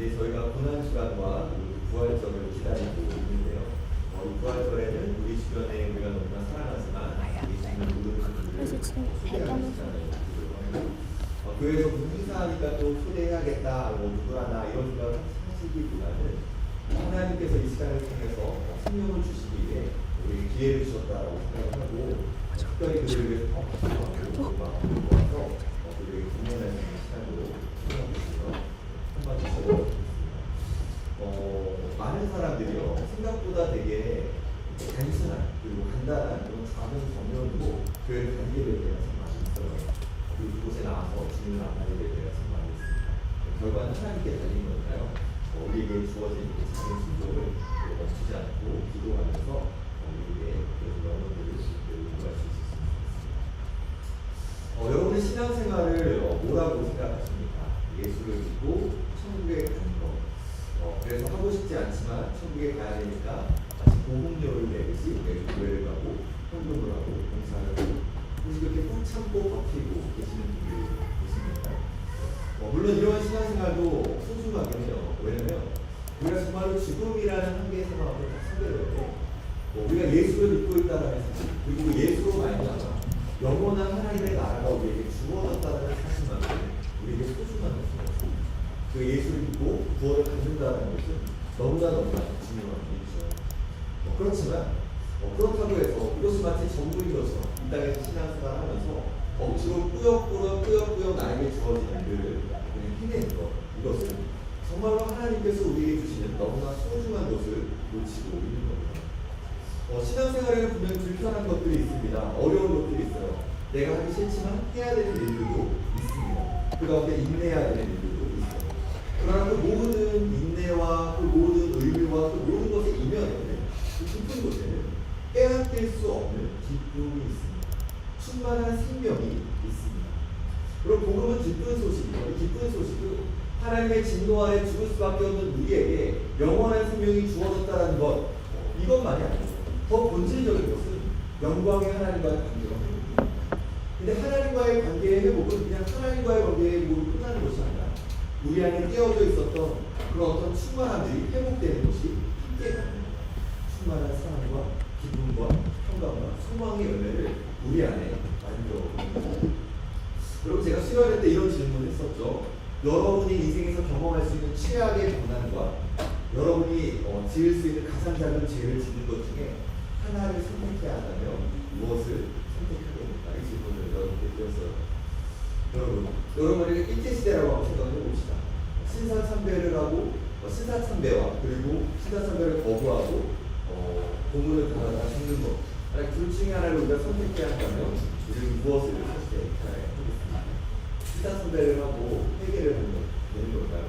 이제 저희가 고난 시간과 부활절을 기다리고 있는데요. 어, 이 부활절에는 우리 주변에 우리가 너무나 사랑하지만 예수님을 모르는 그래서 분들을 지금 초대하고 있잖아요. 어, 교회에서 무슨 행사하니까 또 초대해야겠다, 뭐 누구라나 이런 생각을 하시기보다는 하나님께서 이 시간을 통해서 생명을 주시기 위해 우리 기회를 주셨다라고 생각을 하고 특별히 그들을 위해서 더 박수하고 마음을 모아서 어, 그들에게 있는 시간으로 주셔서 한마디 적어주셨습니다. 어, 많은 사람들이요 생각보다 되게 단순한 그리고 간단한 그런 작은 전면으로 교회를 다니게 될 때가 참 많이 있어요. 그리고 그곳에 나와서 주님을 만나게 될 때가 참 많이 있습니다. 결과는 하나님께 달린 건가요? 어, 우리에게 주어진 그 작은 순종을 멈추지 않고 기도하면서 어, 우리에게 그런 영혼들을 요구할 수 있었습니다. 어, 신앙생활을 어, 뭐라고 생각하십니까? 예수를 믿고 천국에 가는 것. 어, 그래서 하고 싶지 않지만 천국에 가야 되니까 마치 보험료를 내듯이 매주 교회를 가고 헌금을 하고 봉사를 하고 혹시 그렇게 꾹 참고 버티고 계시는 분들이 계십니까? 어, 물론 이런 신앙생활도 소중하긴 해요. 왜냐면 우리가 정말로 죽음이라는 다 상대해야 돼. 어, 우리가 예수를 믿고 있다는 사실 그리고 예수로 말미암아 영원한 하나님의 나라가 우리에게 주어졌다는 사실만큼 우리에게 소중한 것입니다. 그 예수를 믿고 구원을 받는다는 것은 너무나 너무나 중요한 일이죠. 어, 그렇지만 어, 그렇다고 해서 이것이 마치 것처럼 이 땅에서 신앙생활을 하면서 억지로 꾸역꾸역 꾸역꾸역 나에게 그 그냥 힘내는 것 이것은 정말로 하나님께서 우리에게 주시는 너무나 소중한 것을 놓치고 있는 겁니다. 어, 신앙생활에 분명히 불편한 것들이 있습니다. 어려운 것들이 있어요. 내가 하기 싫지만 해야 되는 일들도 있습니다. 그 가운데 인내해야 되는 일들도 있어요. 그러나 그 모든 인내와 그 모든 의미와 그 모든 것의 이면에는 그 깊은 곳에는 빼앗길 수 없는 기쁨이 있습니다. 충만한 생명이 있습니다. 그럼 복음은 기쁜 소식이에요. 이 기쁜 소식은 하나님의 진노 아래 죽을 수밖에 없는 우리에게 영원한 생명이 주어졌다는 것 이것만이 아니에요. 더 본질적인 것은 영광의 하나님과의 회복입니다. 근데 하나님과의 관계의 회복은 그냥 하나님과의 관계의 회복으로 끝나는 것이 아니라 우리 안에 깨어져 있었던 그런 어떤 충만함들이 회복되는 것이 함께. 충만한 사랑과 기쁨과 평강과 소망의 열매를 우리 안에 만들어 여러분 제가 수련회 때 이런 질문을 했었죠. 여러분이 인생에서 경험할 수 있는 최악의 고난과 여러분이 어, 지을 수 있는 가장 작은 죄를 짓는 것 중에 하나를 선택해야 한다면 무엇을 선택하겠습니까? 이 질문을 여러분께 드렸어요. 여러분, 여러분에게 일제시대라고 한번 생각을 해봅시다. 신사참배를 하고 어, 신사참배와 그리고 신사참배를 거부하고 어, 고문을 당하다 죽는 것. 만약 둘 중에 하나를 우리가 선택해야 한다면 우리는 무엇을 선택해야 하겠습니까? 신사참배를 하고 회개를 하는 것 되는 걸까요?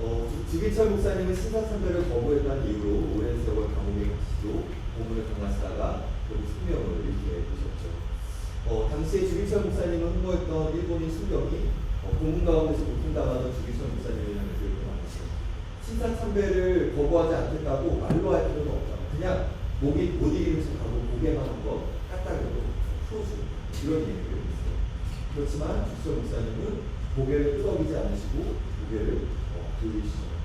어, 주- 주기철 목사님은 신사참배를 거부했다는 이유로 오랜 세월 감옥에 갇히고 고문을 당하시다가 결국 생명을 잃게 되셨죠. 어, 당시에 주기철 목사님을 홍보했던 일본인 순경이 어, 고문 가운데서 고통당하던 주기철 목사님을 향해서 이렇게 말했어요. 신사참배를 거부하지 않겠다고 말로 할 필요는 없다. 그냥 목이 못 이기는 척하고 고개만 한번 까딱으로 풀어주는 이런 얘기를 했어요. 그렇지만 주기철 목사님은 고개를 끄덕이지 않으시고 고개를 어, 들리시죠.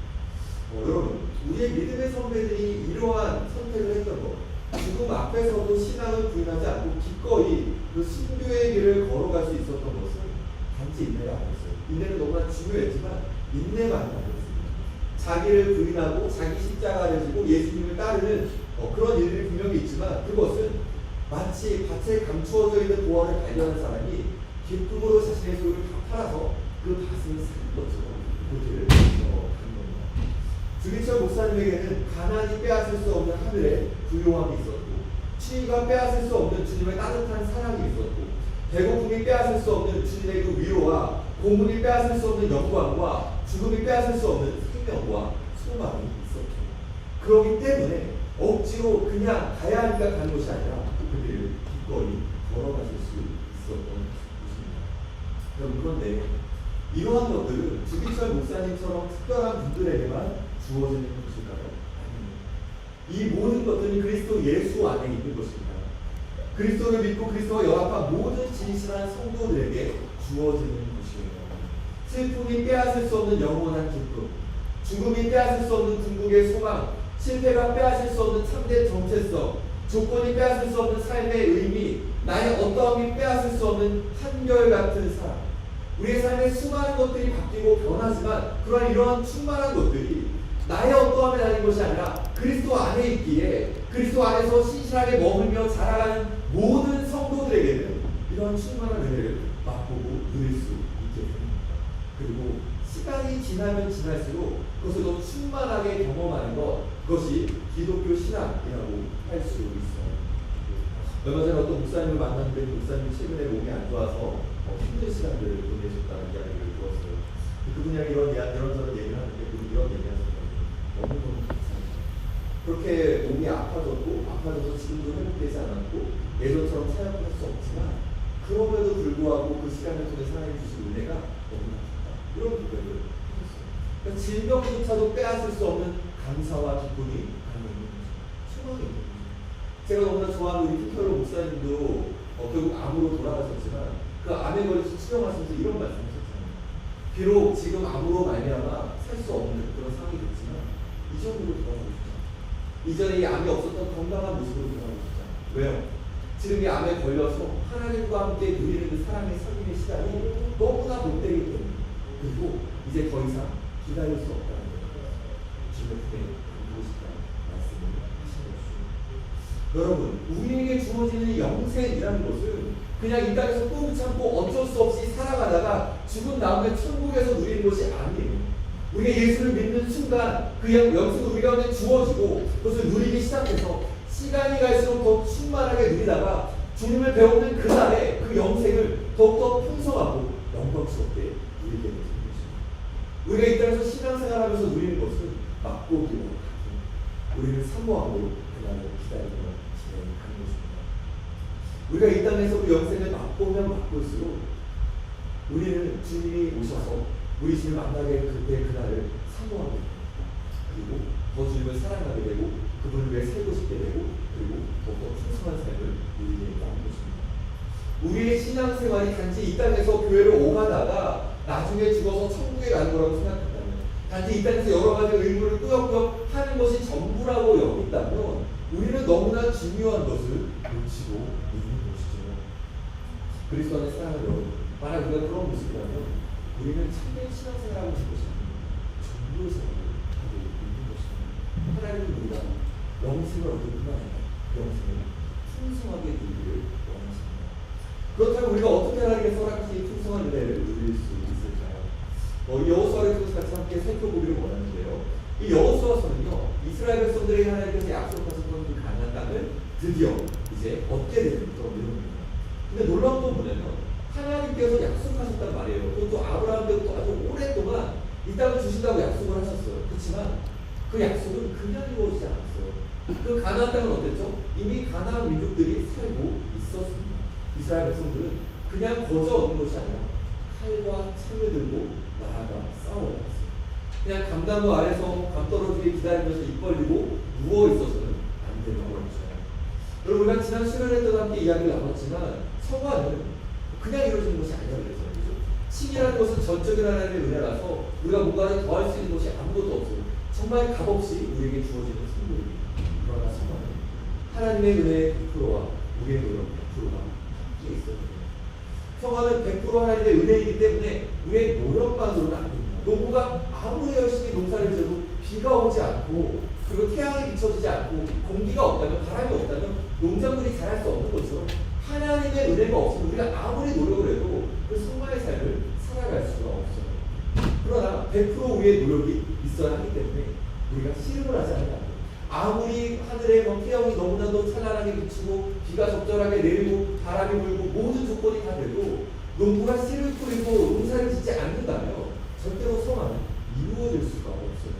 어, 여러분, 우리의 믿음의 선배들이 이러한 선택을 했던 것, 죽음 앞에서도 신앙을 부인하지 않고 기꺼이 그 순교의 길을 걸어갈 수 있었던 것은 단지 인내가 아니었어요. 인내는 너무나 중요했지만 인내만이 아니었습니다. 자기를 부인하고 자기 십자가를 지고 예수님을 따르는 어, 그런 일들이 분명히 있지만 그것은 마치 밭에 감추어져 있는 보화를 발견한 사람이 기쁨으로 자신의 소유를 다 팔아서 그 밭을 산 것처럼 그 길을 어. 주기철 목사님에게는 가난이 빼앗을 수 없는 하늘의 부요함이 있었고 추위가 빼앗을 수 없는 주님의 따뜻한 사랑이 있었고 배고픔이 빼앗을 수 없는 주님의 그 위로와 고문이 빼앗을 수 없는 영광과 죽음이 빼앗을 수 없는 생명과 소망이 있었죠. 그렇기 때문에 억지로 그냥 가야 하니까 가는 것이 아니라 그들을 기꺼이 걸어가실 수 있었던 것입니다. 여러분 그런데 이러한 것들은 주기철 목사님처럼 특별한 분들에게만 주어지는 것일까요? 이 모든 것들이 그리스도 예수 안에 있는 것입니다. 그리스도를 믿고 그리스도와 연합한 모든 진실한 성도들에게 주어지는 것이에요. 슬픔이 빼앗을 수 없는 영원한 기쁨, 죽음이 빼앗을 수 없는 궁극의 소망, 실패가 빼앗을 수 없는 참된 정체성, 조건이 빼앗을 수 없는 삶의 의미, 나의 어떠함이 빼앗을 수 없는 한결같은 사랑. 우리의 삶에 수많은 것들이 바뀌고 변하지만 그러한 이러한 충만한 것들이 나의 어떠함에 달린 것이 아니라 그리스도 안에 있기에 그리스도 안에서 신실하게 머물며 자라가는 모든 성도들에게는 이러한 충만한 은혜를 맛보고 누릴 수 있게 됩니다. 그리고 시간이 지나면 지날수록 그것을 더 충만하게 경험하는 것 그것이 기독교 신앙이라고 할 수 있어요. 얼마 전에 어떤 목사님을 만났는데 그 목사님이 최근에 몸이 안 좋아서 어, 힘든 시간들을 보내셨다는 이야기를 들었어요. 그분이 이런 이런저런 얘기를 하는데 그분이 이런 얘기하 그렇게 몸이 아파졌고 아파져서 지금도 회복되지 않았고 예전처럼 사역할 수 없지만 그럼에도 불구하고 그 시간을 통해 사랑해 주신 은혜가 너무나 좋다. 이런 고백을 하셨어요. 그러니까 질병조차도 빼앗을 수 없는 감사와 기쁨이 거죠. 소망이 있는 거죠. 제가 너무나 좋아하는 우리 피카로 목사님도 어, 결국 암으로 돌아가셨지만 그 암에 걸려서 치료하시면서 이런 말씀하셨잖아요. 비록 지금 암으로 말미암아 살 수 없는 그런 상황이 이전으로 돌아가고 싶다. 이전에 이 암이 없었던 건강한 모습으로 돌아가고 싶다. 왜요? 지금 이 암에 걸려서 하나님과 함께 누리는 그 사랑의 삶의 시간이 너무나 못되기 때문에 그리고 이제 더 이상 기다릴 수 없다는 거예요. 품에 안고 싶다는 말씀을 하시는 것입니다. 여러분, 우리에게 주어지는 영생이라는 것은 그냥 이 땅에서 꾹 참고 어쩔 수 없이 살아가다가 죽은 다음에 천국에서 누리는 것이 아니에요. 우리가 예수를 믿는 순간 그 영- 영생은 우리 가운데 주어지고 그것을 누리기 시작해서 시간이 갈수록 더 충만하게 누리다가 주님을 배우는 그날에 그 영생을 더욱더 풍성하고 영광스럽게 누리게 되는 것입니다. 우리가 이 땅에서 신앙생활하면서 누리는 것은 맛보기와 같은 우리는 사모하고 그날을 기다리며 진행하는 것입니다. 우리가 이 땅에서 그 영생을 맛보면 맛볼수록 우리는 주님이 오셔서 주님 만나게 그때 그날을 사모하게 됩니다. 그리고 더 주님을 사랑하게 되고 그분을 위해 살고 싶게 되고 그리고 더욱더 풍성한 삶을 누리게 하는 것입니다. 우리의 신앙생활이 단지 이 땅에서 교회를 오가다가 나중에 죽어서 천국에 가는 거라고 생각한다면 단지 이 땅에서 여러 가지 의무를 꾸역꾸역 하는 것이 전부라고 여긴다면 우리는 너무나 중요한 것을 놓치고 있는 것이죠. 그리스도 안에 사랑하는 여러분 만약 우리가 그런 모습이라면 우리는 참된 것이 아니고 전부의 생활을 하고 있는 것입니다. 하나님은 우리가 영생을 얻을 뿐만 아니라 영생을 풍성하게 누리기를 원하십니다. 그렇다면 우리가 어떻게 허락하신 이 풍성한 은혜를 누릴 수 있을까요? 어, 이 여호수아를 통해서 같이 함께 살펴보기를 원하는데요. 이 여호수아서는요 이스라엘 백성들에게 하나님께서 약속하셨던 그 가나안 땅을 드디어 이제 얻게 되는 그런 내용입니다. 근데 놀라운 건 뭐냐면 하나님께서 약속하셨단 말이에요. 그것도 아브라함 때부터 아주 오랫동안 이 땅을 주신다고 약속을 하셨어요. 그렇지만 그 약속은 그냥 이루어지지 않았어요. 그 가나안 땅은 어땠죠? 이미 가나안 민족들이 살고 있었습니다. 이스라엘 백성들은 그냥 거저 얻는 것이 아니라 칼과 창을 들고 나아가 싸워야 했어요. 그냥 감나무 아래서 감 떨어지게 기다리면서 입 벌리고 누워 있어서는 안 되는 거죠. 여러분 우리가 지난 때도 함께 이야기를 나눴지만 성화는 그냥 이루어지는 것이 아니라 그랬어요. 그죠? 칭이라는 것은 전적인 하나님의 은혜라서 우리가 뭔가를 더할 수 있는 것이 아무것도 없어요. 정말 값없이 우리에게 주어지는 선물입니다. 그러나 성화는 하나님의 은혜의 100%와 우리의 노력 100%가 함께 있어요. 성화는 100% 하나님의 은혜이기 때문에 우리의 노력만으로는 안 됩니다. 농부가 아무리 열심히 농사를 지어도 비가 오지 않고 그리고 태양이 비춰지지 않고 공기가 없다면 바람이 없다면 농작물이 자랄 수 없는 것처럼 하나님의 은혜가 없으면 우리가 아무리 노력을 해도 그 성화의 삶을 살아갈 수가 없어요. 그러나 100% 우리의 노력이 있어야 하기 때문에 우리가 씨름을 하지 않아요. 아무리 하늘에 뭐 태양이 너무나도 찬란하게 비치고 비가 적절하게 내리고 바람이 불고 모든 조건이 다 돼도 농부가 씨를 뿌리고 농사를 짓지 않는다면 절대로 성화는 이루어질 수가 없어요.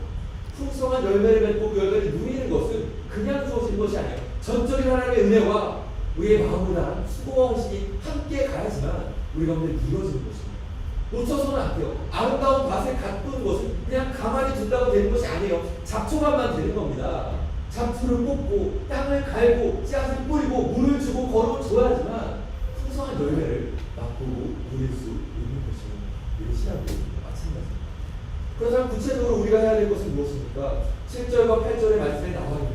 풍성한 열매를 맺고 그 열매를 누리는 것은 그냥 주어진 것이 아니에요. 전적인 하나님의 은혜와 우리의 다한 수고와 헌신이 함께 가야지만 우리 가운데 이루어지는 것입니다. 놓쳐서는 안 돼요. 아름다운 밭을 가꾸는 것은 그냥 가만히 둔다고 되는 것이 아니에요. 잡초만만 되는 겁니다. 잡초를 뽑고 땅을 갈고 씨앗을 뿌리고 물을 주고 걸어 줘야지만 풍성한 열매를 맛보고 누릴 수 있는 것입니다. 우리 신앙도 마찬가지입니다. 그렇다면 구체적으로 우리가 해야 될 것은 무엇입니까? 7절과 8절의 말씀에 나와 있는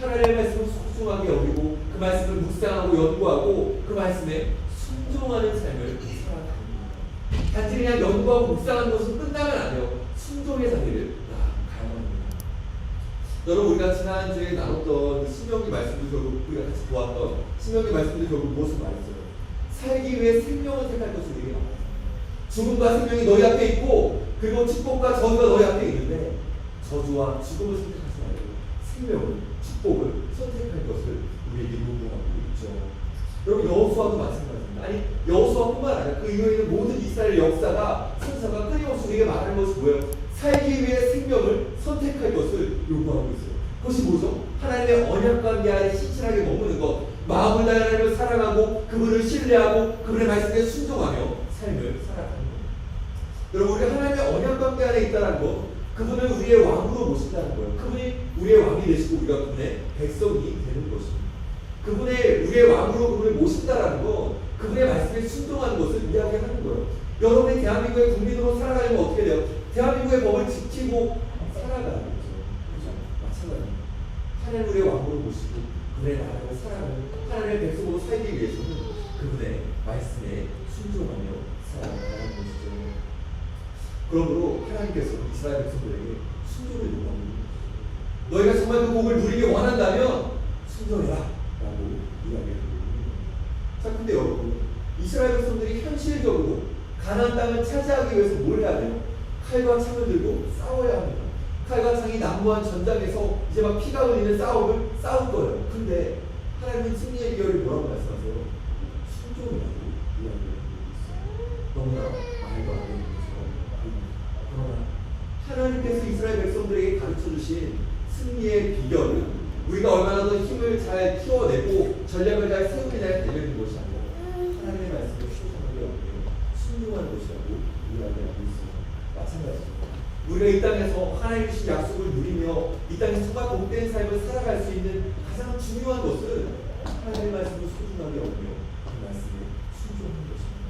하나님의 말씀을 소중하게 여기고 그 말씀을 묵상하고 연구하고 그 말씀에 순종하는 삶을 살아가는 겁니다. 단지 그냥 연구하고 묵상하는 것은 끝나면 안 돼요. 순종의 자리를 나아가야 합니다. 여러분 우리가 지난주에 나눴던 신명기 말씀도 결국 우리가 같이 보았던 신명기 말씀도 결국 무엇을 말했어요? 살기 위해 생명을 택할 것을 말했어요. 죽음과 생명이 너희 앞에 있고 그리고 축복과 저주가 너희 앞에 있는데 저주와 죽음을 선택하지 말고 생명을 축복을 선택할 것을 우리에게 요구하고 있죠. 여러분 여호수아도 마찬가지입니다. 아니 여호수아뿐만 아니라 그 이후에는 모든 이스라엘 역사가 선사가 끊임없이 우리에게 말하는 것이 뭐예요? 살기 위해 생명을 선택할 것을 요구하고 있어요. 그것이 뭐죠? 하나님의 언약 관계 안에 신실하게 머무는 것, 마음을 다해 하나님을 사랑하고 그분을 신뢰하고 그분의 말씀에 순종하며 삶을 살아가는 것. 여러분 우리가 하나님의 언약 관계 안에 있다는 것, 그분을 우리의 왕으로 모신다는 거예요. 그분이 우리의 왕이 되시고 우리가 그분의 백성이 되는 것입니다. 그분의 우리의 왕으로 그분을 모신다라는 것, 그분의 말씀에 순종하는 것을 이야기하는 거예요. 여러분이 대한민국의 국민으로 살아가려면 어떻게 돼요? 대한민국의 법을 지키고 살아가는 거죠. 그죠? 마찬가지입니다. 하나님 우리의 왕으로 모시고 그분의 나라를 살아가는 하나님의 백성으로 살기 위해서는 그분의 말씀에 순종하며 것이죠. 그러므로 하나님께서 이스라엘 백성들에게 순종을 거죠. 너희가 정말 그 복을 누리기 원한다면 순종해라 라고 거예요. 자 근데 여러분 이스라엘 백성들이 현실적으로 가나안 땅을 차지하기 위해서 뭘 해야 돼요? 칼과 창을 들고 싸워야 합니다. 칼과 창이 난무한 전장에서 이제 막 피가 흘리는 싸움을 싸울 거예요. 근데 하나님은 승리의 비결을 뭐라고 말씀하세요? 순종이라고 이야기를 하고 있어요. 너무나 말도 안 되는 것처럼 보입니다. 그러나 하나님께서 이스라엘 백성들에게 가르쳐 주신 승리의 비결은 우리가 얼마나 더 힘을 잘 키워내고 전략을 잘 세우느냐에 달려있는 것이 아니라 하나님의 말씀을 소중하게 여기고 순종하는 것이라고 이야기하고 있습니다. 마찬가지입니다. 우리가 이 땅에서 하나님 주신 약속을 누리며 이 땅에서 정말 복된 삶을 살아갈 수 있는 가장 중요한 것은 하나님의 말씀을 소중하게 여기며 그 말씀에 순종하는 것입니다.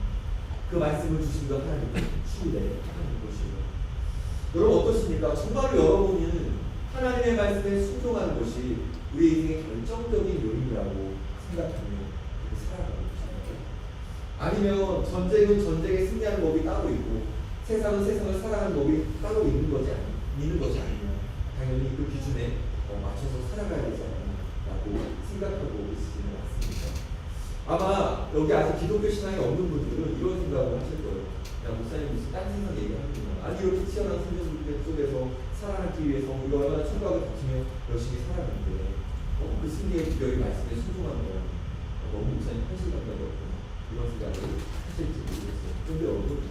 그 말씀을 주신 것 하나님께 신뢰하는 것이에요. 여러분 어떠십니까? 정말로 여러분은 하나님의 말씀에 순종하는 것이 우리 인생의 결정적인 요인이라고 생각하며 살아가고 있습니까? 아니면 전쟁은 전쟁에 승리하는 법이 따로 있고 세상은 세상을 살아가는 법이 따로 있는 것이 아니, 있는 것이 아니냐 당연히 그 기준에 어, 맞춰서 살아가야 되지 않나라고 생각하고 있으시는 것 같습니다. 아마 여기 아직 기독교 신앙이 없는 분들은 이런 생각을 하실 거예요. 야 목사님 무슨 딴 세상 얘기하는구나. 아니 이렇게 치열한 성경 속에서 살아가기 위해서 우리가 얼마나 총각을 다치며 열심히 살아가는데 어, 그 승리의 비결이 말씀에 순종하는 거야. 어, 너무 목사님 현실 감각이 없구나. 이런 생각을 하실지 모르겠어요. 그런데 여러분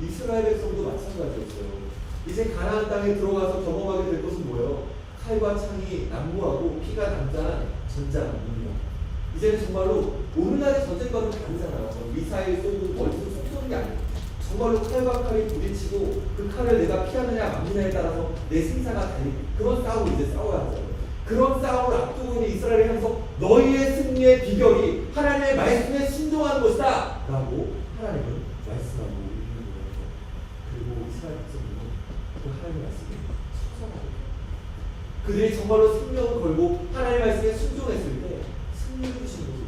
이스라엘 백성도 마찬가지였어요. 이제 가나안 땅에 들어가서 경험하게 될 것은 뭐예요? 칼과 창이 난무하고 피가 남자한 전장입니다. 이제는 정말로 오늘날의 전쟁과는 다르잖아요. 미사일 쏘고 멀리서 쏘는 게 아니에요. 정말로 칼과 칼이 부딪히고 그 칼을 내가 피하느냐 막느냐에 따라서 내 생사가 달리 그런 싸움을 이제 싸워야 하죠. 그런 싸움을 앞두고 있는 이스라엘을 향해서 너희의 승리의 비결이 하나님의 말씀에 순종하는 것이다 라고 하나님은 말씀하고 있는 거예요. 그리고 이스라엘 백성들은 그 하나님의 말씀에 순종하고 그들이 정말로 생명을 걸고 하나님의 말씀에 순종했을 때 승리를 주신 것이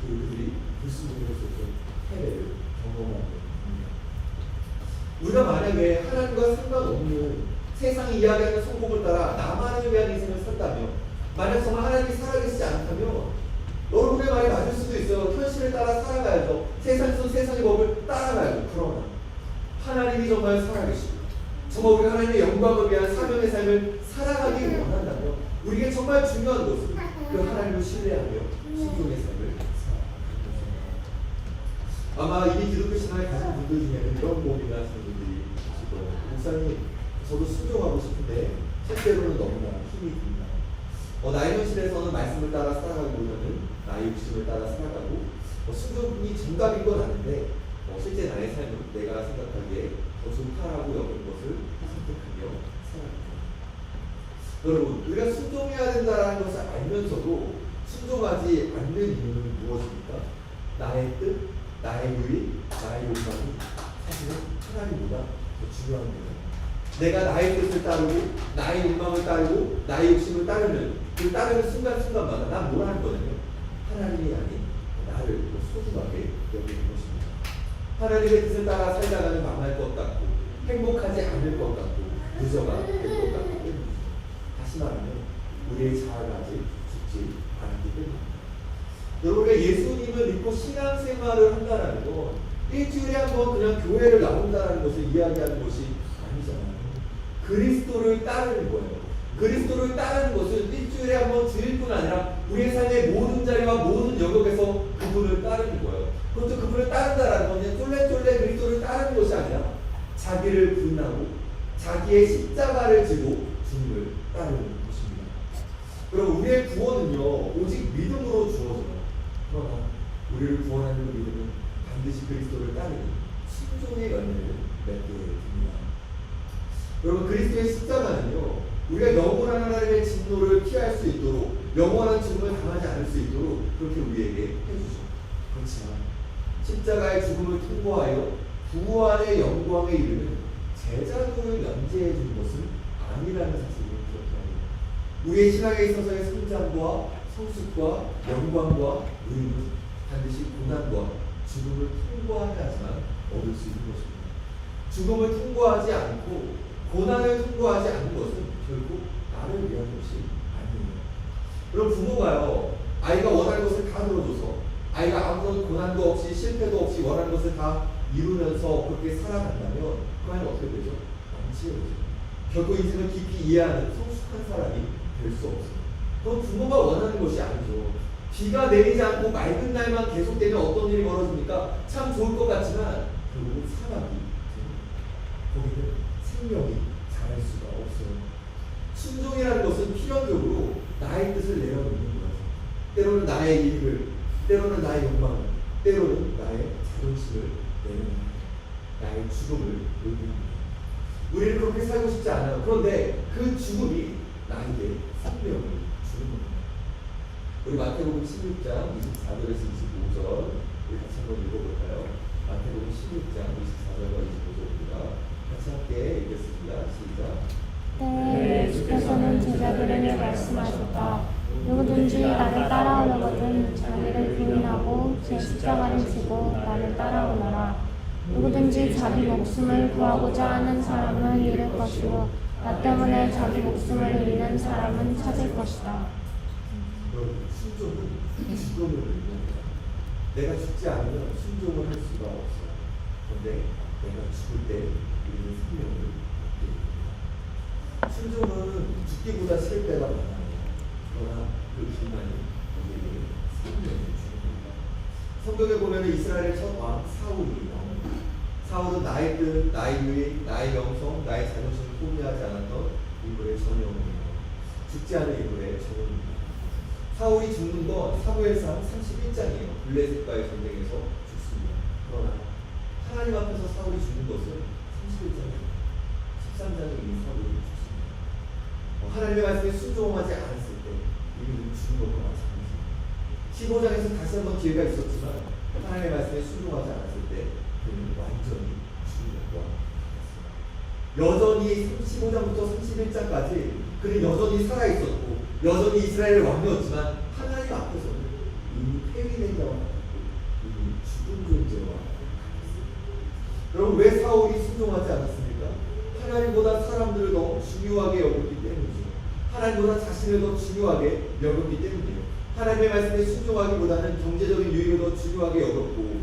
그리고 그들이 불순종했을 때 패배를 경험하는 겁니다. 우리가 만약에 하나님과 상관없는 세상이 이야기하는 성공을 따라 나만을 위한 인생을 산다면 만약 정말 하나님이 살아계시지 않다면 여러분의 말이 맞을 수도 있어요. 현실을 따라 살아가야죠. 세상에서 세상의 법을 따라가야죠. 그러나 하나님이 정말 살아계시고 정말 우리가 하나님의 영광을 위한 사명의 삶을 살아가기 원한다면 우리에게 정말 중요한 것은 그 하나님을 신뢰하며 순종의 삶을 살아가는 것입니다. 아마 이미 기독교 신앙을 가진 분들 중에는 이런 고민을 하시는 분들이 계실 거예요. 목사님, 저도 순종하고 싶은데 실제로는 너무나 힘이 듭니다. 어, 나의 현실에서는 말씀을 따라 살아가기보다는 나의 욕심을 따라 살아가고 어, 순종이 정답인 건 아닌데 어, 실제 나의 삶은 내가 생각하기에 더 좋다라고 여길 것을 선택하며 살아갑니다. 여러분, 우리가 순종해야 된다는 것을 알면서도 순종하지 않는 이유는 무엇입니까? 나의 뜻, 나의 유익, 나의 욕망이 사실은 하나님보다 더 중요한 거예요. 내가 나의 뜻을 따르고 나의 욕망을 따르고 나의 욕심을 따르는 그 따르는 순간순간마다 난뭘 하는 거냐면 하나님이 아닌 나를 더 소중하게 여기는 것입니다. 하나님의 뜻을 따라 살다가는 망할 것 같고 행복하지 않을 것 같고 부정가 될것 같기 말하면 우리의 자아가 아직 죽지 않았기 때문입니다. 여러분 우리가 예수님을 믿고 신앙생활을 한다는 건 일주일에 한 번 그냥 교회를 나온다는 것을 이야기하는 것이 아니잖아요. 그리스도를 따르는 거예요. 그리스도를 따르는 것은 일주일에 한 번 드릴 뿐 아니라 우리의 삶의 모든 자리와 모든 영역에서 그분을 따르는 거예요. 그것도 그분을 따른다라는 건 쫄래쫄래 그리스도를 따르는 것이 아니라 자기를 부인하고 자기의 십자가를 지고 주님을 따르는 것입니다. 그럼 우리의 구원은요 오직 믿음으로 주어져요. 그러나 우리를 구원하는 그 믿음은 반드시 그리스도를 따르는 순종의 열매를 맺게 됩니다. 여러분 그리스도의 십자가는요 우리가 영원한 하나님의 진노를 피할 수 있도록 영원한 죽음을 당하지 않을 수 있도록 그렇게 우리에게 해주죠. 그렇지만 십자가의 죽음을 통과하여 부활의 영광에 이르는 제자도를 연재해 준 것은 아니라는 사실을 기억해야 합니다. 우리의 신앙에 있어서의 성장과 성숙과 영광과 의는 반드시 고난과 죽음을 통과해야지만 얻을 수 있는 것입니다. 죽음을 통과하지 않고 고난을 통과하지 않는 것은 결국 나를 위한 것이. 그럼 부모가요, 아이가 원하는 것을 다 들어줘서 아이가 아무런 고난도 없이 실패도 없이 원하는 것을 다 이루면서 그렇게 살아간다면 그 아이는 어떻게 되죠? 망치해오죠. 결국 인생을 깊이 이해하는 성숙한 사람이 될 수 없어요. 그건 부모가 원하는 것이 아니죠. 비가 내리지 않고 맑은 날만 계속되면 어떤 일이 벌어집니까? 참 좋을 것 같지만 결국은 사막이 됩니다. 거기는 생명이 자랄 수가 없어요. 순종이라는 것은 필연적으로 나의 뜻을 내려놓는 거예요. 때로는 나의 이익을, 때로는 나의 욕망을, 때로는 나의 자존심을 내려놓는 나의 죽음을 의미합니다. 우리는 그렇게 살고 싶지 않아요. 그런데 그 죽음이 나에게 생명을 주는 겁니다. 우리 마태복음 16장 24절에서 25절 우리 같이 한번 읽어볼까요? 마태복음 16장 24절과 25절입니다. 같이 함께 읽겠습니다. 시작. 때 예수께서는 제자들에게 말씀하셨다. 누구든지 나를 따라오려거든 자기를 부인하고 제 십자가를 지고 나를 따라오너라. 누구든지 자기 목숨을 구하고자 하는 사람은 잃을 것이요 나 때문에 자기 목숨을 잃는 사람은 찾을 것이다. 내가 죽지 않으면 순종을 할 수가 없어요. 그런데 내가 죽을 때 우리는 생명을. 순종은 죽기보다 싫을 때가 많아요. 그러나 그 기만이 우리에게 생명을 주는 겁니다. 성경에 보면 이스라엘의 첫왕 사울이 나옵니다. 사울은 나의 뜻, 나의 유익, 나의 영성, 나의 자존심을 포기하지 않았던 인물의 전형이에요. 죽지 않은 인물의 전형입니다. 사울이 죽는 건 사무엘상 31장이에요. 블레셋과의 전쟁에서 죽습니다. 그러나 하나님 앞에서 사울이 죽는 것은 31장이에요. 13장에 이미 사울이 죽습니다. 어, 하나님의 말씀에 순종하지 않았을 때 이미 죽는 것과 마찬가지입니다. 15장에서 다시 한번 기회가 있었지만 하나님의 말씀에 순종하지 않았을 때 그는 완전히 죽는 것과. 여전히 15장부터 31장까지 그는 여전히 살아있었고 여전히 이스라엘 왕이었지만 하나님 앞에서는 이미 폐위된 자와 같았고 이미 죽은 존재와 같았습니다. 여러분 왜 사울이 순종하지 않았습니까? 하나님보다 사람들을 더 중요하게 여겼기 때문이죠. 하나님보다 자신을 더 중요하게 여겼기 때문이에요. 하나님의 말씀에 순종하기보다는 경제적인 유익을 더 중요하게 여겼고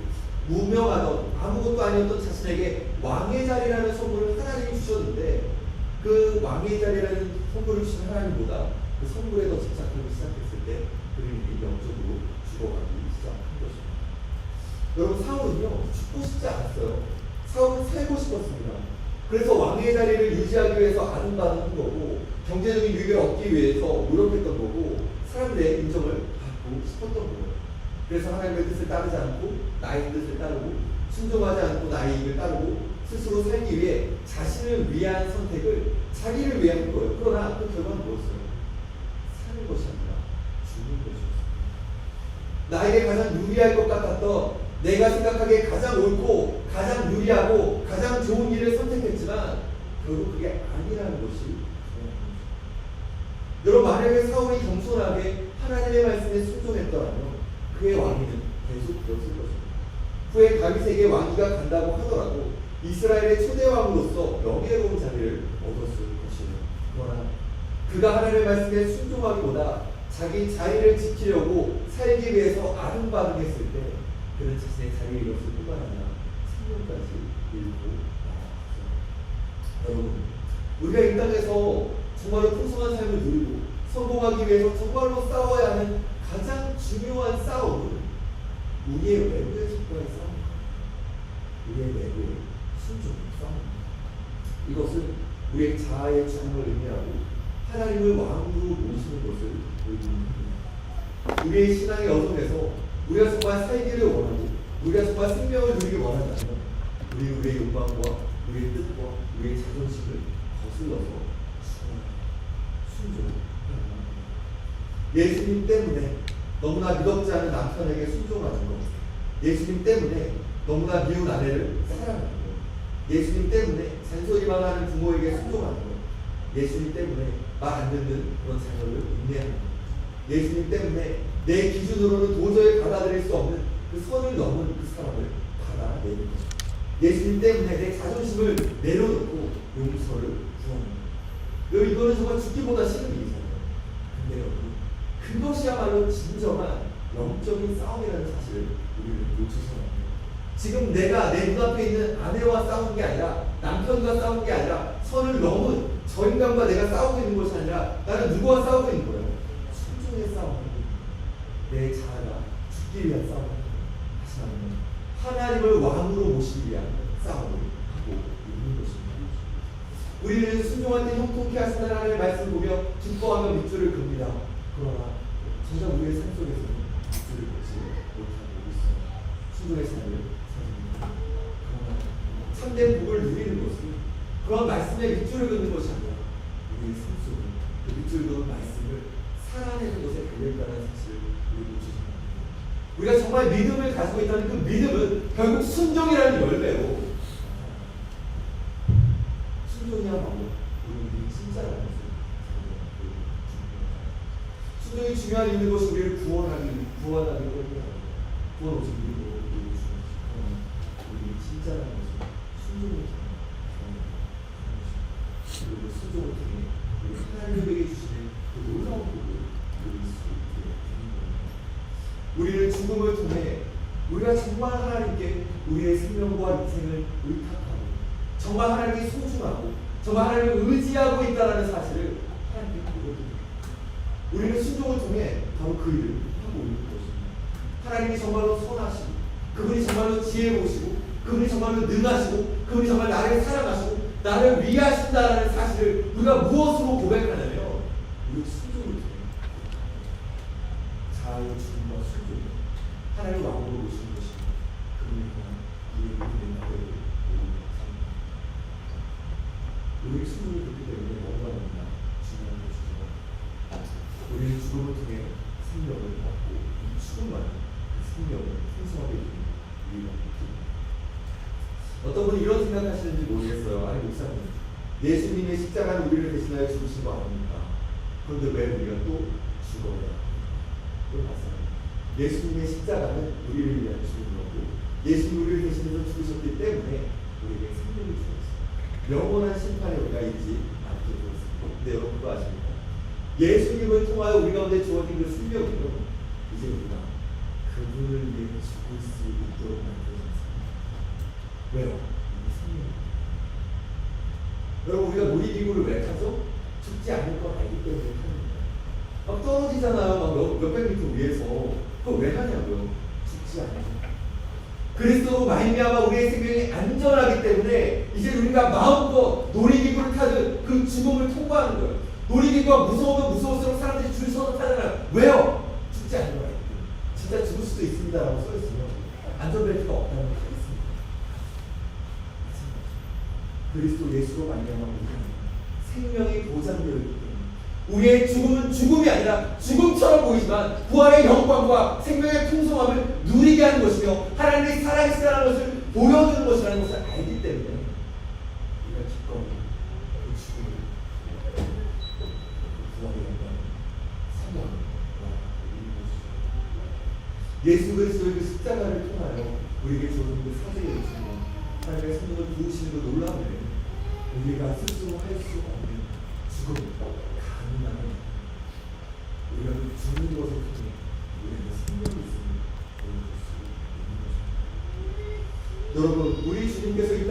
무명하던 아무것도 아니었던 자신에게 왕의 자리라는 선물을 하나님이 주셨는데 그 왕의 자리라는 선물을 주신 하나님보다 그 선물에 더 집착하기 시작했을 때 그는 이미 영적으로 죽어가기 시작한 것입니다. 여러분 사울은요 죽고 싶지 않았어요. 사울은 살고 싶었습니다. 그래서 왕의 자리를 유지하기 위해서 아른바른 거고 경제적인 유익을 얻기 위해서 노력했던 거고 사람들의 인정을 받고 싶었던 거예요. 그래서 하나님의 뜻을 따르지 않고 나의 뜻을 따르고 순종하지 않고 나의 이익을 따르고 스스로 살기 위해 자신을 위한 선택을 자기를 위한 거예요. 그러나 그 결과는 무엇이에요? 사는 것이 아니라 죽는 것이었습니다. 나에게 가장 유리할 것 같았던 내가 생각하기에 가장 옳고 가장 유리하고 가장 좋은 길을 선택했지만 결국 그게 아니라는 것이 여러분 만약에 사울이 겸손하게 하나님의 말씀에 순종했더라면 그의 왕위는 계속 되었을 것입니다. 후에 다윗에게 왕위가 간다고 하더라도 이스라엘의 초대 왕으로서 명예로운 자리를 얻었을 것이에요. 그러나 그가 하나님의 말씀에 순종하기보다 자기 자리를 지키려고 살기 위해서 아등바등했을 때 그는 자신의 자리를 잃었을 뿐만 아니라 생명까지 잃고 말았죠. 여러분 우리가 이 땅에서 정말로 풍성한 삶을 누리고 성공하기 위해서 정말로 싸워야 하는 가장 중요한 싸움은 우리의 외부의 속과의 싸움입니다. 우리의 내부의 순종 싸움입니다. 이것은 우리의 자아의 죽음을 의미하고 하나님을 왕으로 모시는 것을 의미합니다. 우리의 신앙의 여정에서 우리가 정말 살기를 원하고 우리가 정말 생명을 누리기 원한다면 우리 우리의 욕망과 우리의 뜻과 우리의 자존심을 거슬러서 합니다. 예수님 때문에 너무나 믿었지 않은 남편에게 순종하는 것 예수님 때문에 너무나 미운 아내를 사랑하는 것 예수님 때문에 잔소리만 하는 부모에게 순종하는 것 예수님 때문에 말 안 듣는 그런 자녀를 인내하는 것 예수님 때문에 내 기준으로는 도저히 받아들일 수 없는 그 선을 넘은 그 사람을 받아내는 것 예수님 때문에 내 자존심을 내려놓고 용서를 구하는 것 이거는 정말 죽기보다 싫은 일이잖아요 근데 여러분 그것이야말로 진정한 영적인 싸움이라는 사실을 우리는 놓치서는 안 돼요. 지금 내가 내 눈앞에 있는 아내와 싸우는 게 아니라 남편과 싸우는 게 아니라 선을 넘은 저 인간과 내가 싸우고 있는 것이 아니라 나는 누구와 싸우고 있는 거예요? 순종의 싸움을 하고 있는 거예요. 내 자아가 죽기 위한 거예요. 다시 말하면 하나님을 왕으로 모시기 위한 것입니다. 우리는 순종할 때 형통케 하신다는 하나님의 말씀을 보며 기뻐하며 밑줄을 긋니다. 그러나 정작 우리의 삶 속에서는 밑줄을 긋지 못하고 있어요. 순종의 삶을 살입니다. 그러나 참된 복을 누리는 것은 그런 말씀에 밑줄을 긋는 것이 아니라 우리의 삶 속에 그 밑줄 그은 말씀을 살아내는 것에 달려있다는 사실을 우리 놓치지 말아요. 우리가 정말 믿음을 가지고 있다는 그 믿음은 결국 순종이라는 열매로 순종이야말로 우리 진짜라는 것을 순종이 중요한 이유는 것이 우리를 구원하기 구원하기 때문에 구원 오직 우리로 우리를 주는 우리 진짜라는 것을 순종을 통해 그리고 순종을 통해 우리 하나님에게 주시는 그 놀라운 복을 누릴 수 있게 되는 거예요. 우리는 죽음을 통해 우리가 정말 하나님께 우리의 생명과 인생을 의탁하고 정말 하나님이 소중하고 정말 하나님을 의지하고 있다는 사실을 하나님께 보여줍니다. 우리는 순종을 통해 바로 그 일을 하고 있는 것입니다. 하나님이 정말로 선하시고 그분이 정말로 지혜로우시고 그분이 정말로 능하시고 그분이 정말 나를 사랑하시고 나를 위하신다는 사실을 우리가 무엇으로 고백하냐면 우리 순종을 통해 자아의 죽음과 순종 하나님을 왕으로 모시는 것입니다. 그분이 통한 우리의 믿음의 나라를 우리 순종을 듣기 때문에 뭔가 너무나 중요한 것이죠. 우리는 죽음을 통해 생명을 받고 이 죽음만이 그 생명을 풍성하게 주는 우리가 됩니다. 어떤 분이 이런 생각하시는지 모르겠어요. 아니 목사님, 예수님의 죽으신 거 아닙니까? 그런데 왜 우리가 또 죽어야? 또 맞아요. 예수님의 십자가는 우리를 위한 죽음이었고 예수님 우리를 대신해서 죽으셨기 때문에 우리에게 생명을 주셨어요. 영원한 심판에 우리가 있지 않게 되었습니다. 근데 여러분 그거 아십니까? 예수님을 통하여 우리 가운데 주어진 그 생명으로 이제 우리가 그분을 위해 죽을 수 있도록 만들어졌습니다. 왜요? 이 생명. 여러분 우리가 놀이기구를 왜 타죠? 죽지 않을 걸 알기 때문에 타는 거예요. 막 떨어지잖아요. 막 몇, 몇백 미터 위에서. 그거 왜 하냐고요? 죽지 않아요. 그리스도로 말미암아 우리의 생명이 안전하기 때문에 이제 우리가 마음껏 놀이기구를 타듯 그 죽음을 통과하는 거예요. 놀이기구가 무서우면 무서울수록 사람들이 줄 서서 타잖아요. 왜요? 죽지 않는 거예요. 진짜 죽을 수도 있습니다라고 써 있으면 안전벨트가 없다는 걸 하겠 그리스도 예수로 말미암아 생명이 보장되어 있기 때문에 우리의 죽음은 죽음이 아니라 죽음처럼 보이지만 부활의 영광과 생명의 풍성함을 누리게 하는 것이며 하나님의 살아있으라는 것을 보여주는 것이라는 것을 알기 때문에 우리가 기꺼이 그 죽음을 부활의 영광 생명과 예수 그리스도의 그 십자가를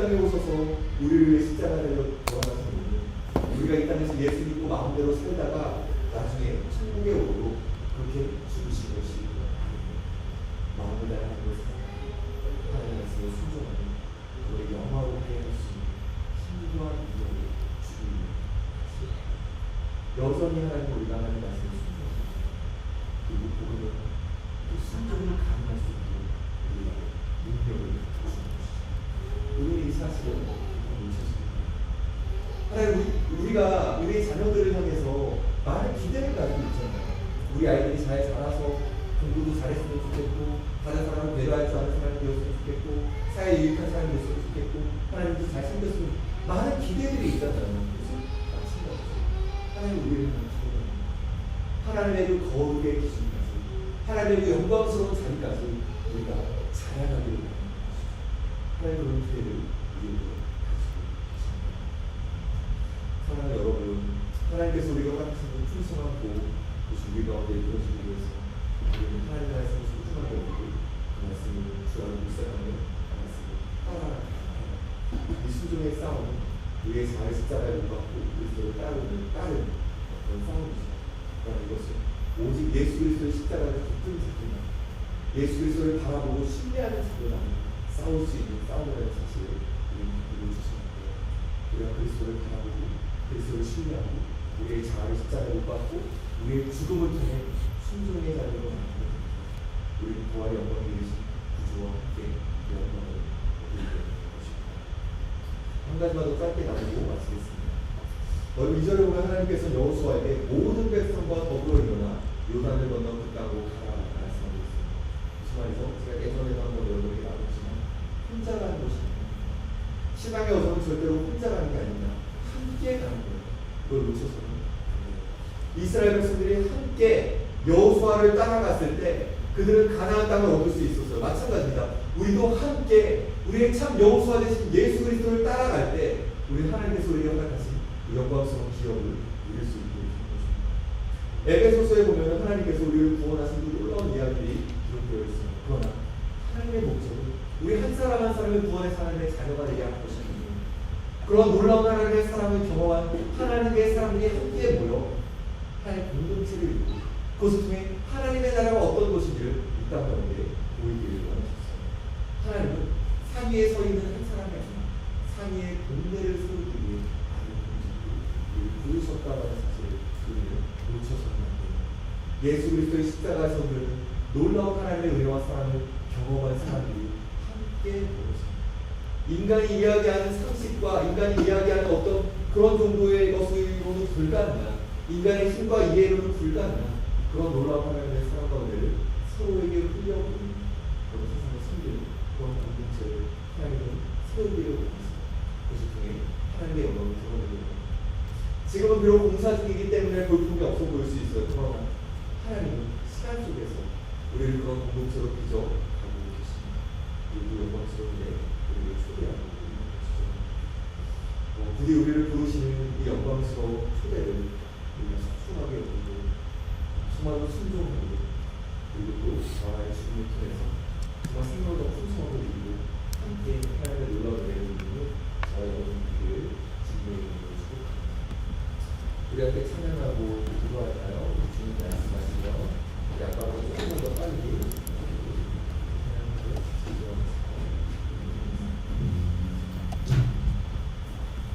땅에 오셔서 우리를 위해 십자가를 돌아가신 이유는 우리가 이 땅에서 예수 믿고 마음대로 살다가 나중에 천국에 오도록 그렇게 죽으신 것이. 마음을 하나님을 사랑하고 하나님의 말씀에 순종하는 그의 영화롭게 할수 있는 능력을 주기 위해 여전히 하나님 우리가 하나님 말씀에 순종하고 그리고 복음을 그 순종을 가능할 수 있도록 우리가 능력을 주는 것이죠. 이 사실을. 하나님 우리, 우리가 우리 자녀들을 향해서 많은 기대를 가지고 있잖아요. 우리 아이들이 잘 자라서 공부도 잘했으면 좋겠고 다른 사람을 배려할 줄 아는 사람이 되었으면 좋겠고 사회에 유익한 사람이 됐으면 좋겠고 하나님도 잘 생겼으면 많은 기대들이 있잖아요. 그래서 마찬가지죠. 하나님 우리를 기대합니다. 하나님의 그 거룩의 기준까지 하나님의 그 영광스러운 자리까지 우리가 자라가기를. 하나님 그런 기대를 우리에게. 사랑하는 여러분, 하나님께서 우리가 같은 풍성한 복, 그것이 우리 가운데 이루어지기 위해서 우리는 하나님의 말씀을 소중하게 여기고 그 말씀을 주하고 묵상하며 그 말씀을 따라가는 이 수종의 싸움은 우리의 자의 십자가에 못 박고 그리스도를 따르는 따르는 그런 싸움이죠. 그러나 이것은 오직 예수 그리스도의 십자가를 붙든 자들만 예수 그리스도를 바라보고 신뢰하는 자들만 싸울 수 있는 싸움이라는 사실을 알고 주시는데 우리가 그리스도를 바라보고 그리스도를 신뢰하고 우리의 자아를 십자가에 못 박고 우리의 죽음을 통해 순종의 자리로 만들어 우리는 부활의 영광이 되신 구주와 함께 그 영광을 될 것입니다. 한 가지만 더 짧게 나누고 마치겠습니다. 너희 이절에 보면 하나님께서 여호수아에게 모든 백성과 더불어 일어나 요단을 건너 그 땅으로 가라 말씀하고 있습니다. 무슨 말이죠? 제가 예전에도 한번 여러분에게 나눴지만 혼자 가는 것이 아니라 신앙의 어정은 절대로 혼자 가는 게 아니라 함께 가는 거예요. 그걸 놓쳐서는. 이스라엘 백성들이 함께 여호수아를 따라갔을 때 그들은 가나안 땅을 얻을 수 있었어요. 마찬가지입니다. 우리도 함께 우리의 참 여호수아 대신 예수 그리스도를 따라갈 때 우리 하나님께서 우리에게 허락하신 그 영광스러운 기업을 누릴 수 있게 해주는 것입니다. 에베소서에 보면 하나님께서 우리를 구원하신 그 놀라운 이야기들이 기록되어 있습니다. 그러나 하나님의 목적은 우리 한 사람 한 사람의 구원의 사람의 자녀가 되게 것입니다. 그런 놀라운 하나님의 사랑을 경험한 하나님의 사람들이 함께 모여 하나님의 공동체를 이루고 그것을 통해 하나님의 나라가 어떤 것인지를 이 땅 가운데 보이기를 원하셨어요. 하나님은 산 위에 서 있는 한 사람이 아니라 산 위에 공대를 세우기 위해 많은 공직을 부르셨다는 사실을 우리는 놓쳐서는. 예수 그리스도의 십자가에서 우리는 놀라운 하나님의 은혜와 사랑을 경험한 사람들이 함께 모였습니다. 인간이 이야기하는 인간이 이야기하는 어떤 그런 정도의 것으로는 불가능한 인간의 힘과 이해로는 불가능한 그런 놀라운 하나님의 사랑과 은혜를 서로에게 흘려보는 그런 세상의 섬기는 그런 공동체를 하나님은 세우기를 원하십니다. 그것을 통해 하나님의 영광을 드러내기를 원합니다. 지금은 비록 공사 중이기 때문에 볼품이 없어 보일 수 있어요. 그러나 하나님은 시간 속에서 우리를 그런 공동체로 빚어가고 계십니다. 그리고 영광스러운 데 우리를 초대하고. 어, 부디 우리를 부르시는 이 영광스러운 초대를 우리가 소중하게 여기고 수많은 순종하고 그리고 또 나라의 죽음을 통해서 정말 더 풍성하게 누리고 함께 하나님의 놀라운 은혜를 누리고 저와 여러분들을 주님의 이름으로 축복합니다. 우리 함께 찬양하고 기도할까요? 주님 말씀하시며 우리 빨리